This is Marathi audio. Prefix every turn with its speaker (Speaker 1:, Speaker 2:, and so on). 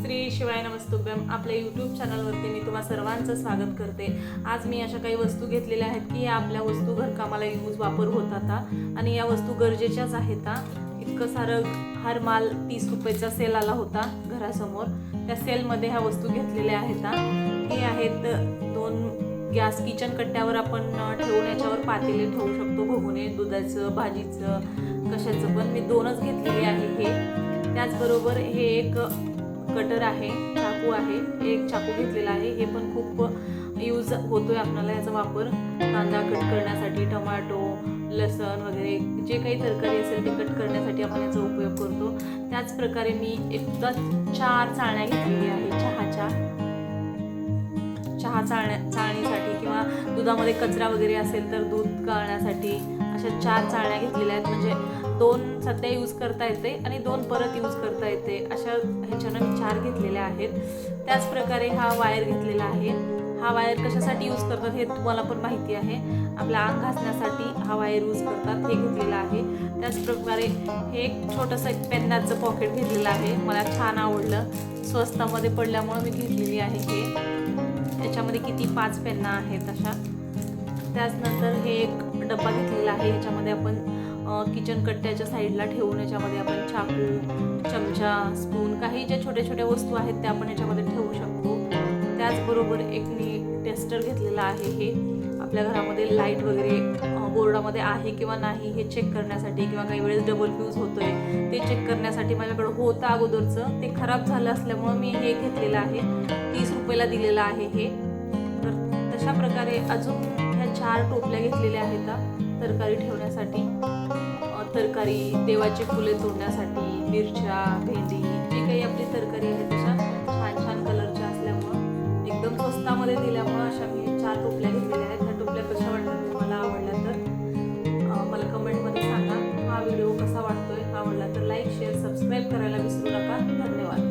Speaker 1: श्री शिवाय नमस्तुभ्यम. आपल्या यूट्यूब चॅनलवरती मी तुम्हा सर्वांचं स्वागत करते. आज मी अशा काही वस्तू घेतलेल्या आहेत की या आपल्या वस्तू घरकामाला यूज वापर होत आता. आणि या वस्तू गरजेच्याच आहेत इतकं सारं हर माल तीस रुपयेचा सेल आला होता घरासमोर. त्या सेलमध्ये ह्या वस्तू घेतलेल्या आहेत हे. आहेत दोन गॅस किचन कट्ट्यावर आपण ठेवून याच्यावर पातेले ठेवू शकतो. भगुने दुधाचं भाजीचं कशाचं पण. मी दोनच घेतलेले आहे हे. त्याचबरोबर हे एक कटर आहे चाकू आहे एक चाकू घेतलेला आहे. हे पण खूप यूज होतोय आपल्याला याचा वापर. कांदा कट करण्यासाठी टमाटो लसण वगैरे जे काही तरकारी असेल ते कट करण्यासाठी आपण याचा उपयोग करतो. त्याच प्रकारे मी एकदा चार चाळण्या घेतलेली आहे चहाच्या. चहा चाळण्या चाळणीसाठी किंवा दुधामध्ये कचरा वगैरे असेल तर दूध गाळण्यासाठी अशा चार चाळण्या घेतलेल्या आहेत. म्हणजे दोन सध्या यूज करता येते आणि दोन परत यूज करता येते. अशा ह्याच्यानं मी चार घेतलेल्या आहेत. त्याच प्रकारे हा वायर घेतलेला आहे. हा वायर कशासाठी यूज करतात हे तुम्हाला पण माहिती आहे. आपला अंग घासण्यासाठी हा वायर यूज करतात. हे घेतलेलं आहे. त्याचप्रकारे हे एक छोटंसं एक पेन्नाचं पॉकेट घेतलेलं आहे. मला छान आवडलं. स्वस्तामध्ये पडल्यामुळं मी घेतलेली आहे हे. याच्यामध्ये किती? पाच पेन्ना आहेत अशा. त्याचनंतर हे एक डब्बा घेतलेला आहे. याच्यामध्ये आपण किचन कट्ट्याच्या साईडला ठेवून याच्यामध्ये आपण चाकू चमचा स्पून काही ज्या छोट्या छोट्या वस्तू आहेत त्या आपण याच्यामध्ये ठेवू शकतो. त्याचबरोबर एक मी टेस्टर घेतलेला आहे हे. आपल्या घरामध्ये लाइट वगैरे बोर्डामध्ये आहे किंवा नाही हे चेक करण्यासाठी किंवा काही वेळेस डबल फ्यूज आहे ते चेक करण्यासाठी माझ्याकडं होतं अगोदरचं. ते खराब झालं असल्यामुळं मी हे घेतलेलं आहे. तीस रुपयाला दिलेलं आहे हे. तर तशा प्रकारे अजून चार टोपल्या घेतलेल्या आहेत तरकारी ठेवण्यासाठी. तरकारी देवाची फुले तोडण्यासाठी मिरच्या भेंडी जे काही आपली तरकारी आहे तशा छान छान कलरच्या असल्यामुळं एकदम स्वस्तामध्ये दिल्यामुळं अशा मी चार टोपल्या घेतलेल्या आहेत. ह्या टोपल्या कशा वाटतात तुम्हाला आवडल्या तर मला कमेंटमध्ये सांगा. हा व्हिडिओ कसा वाटतोय आवडला तर लाईक शेअर सबस्क्राईब करायला विसरू नका. धन्यवाद.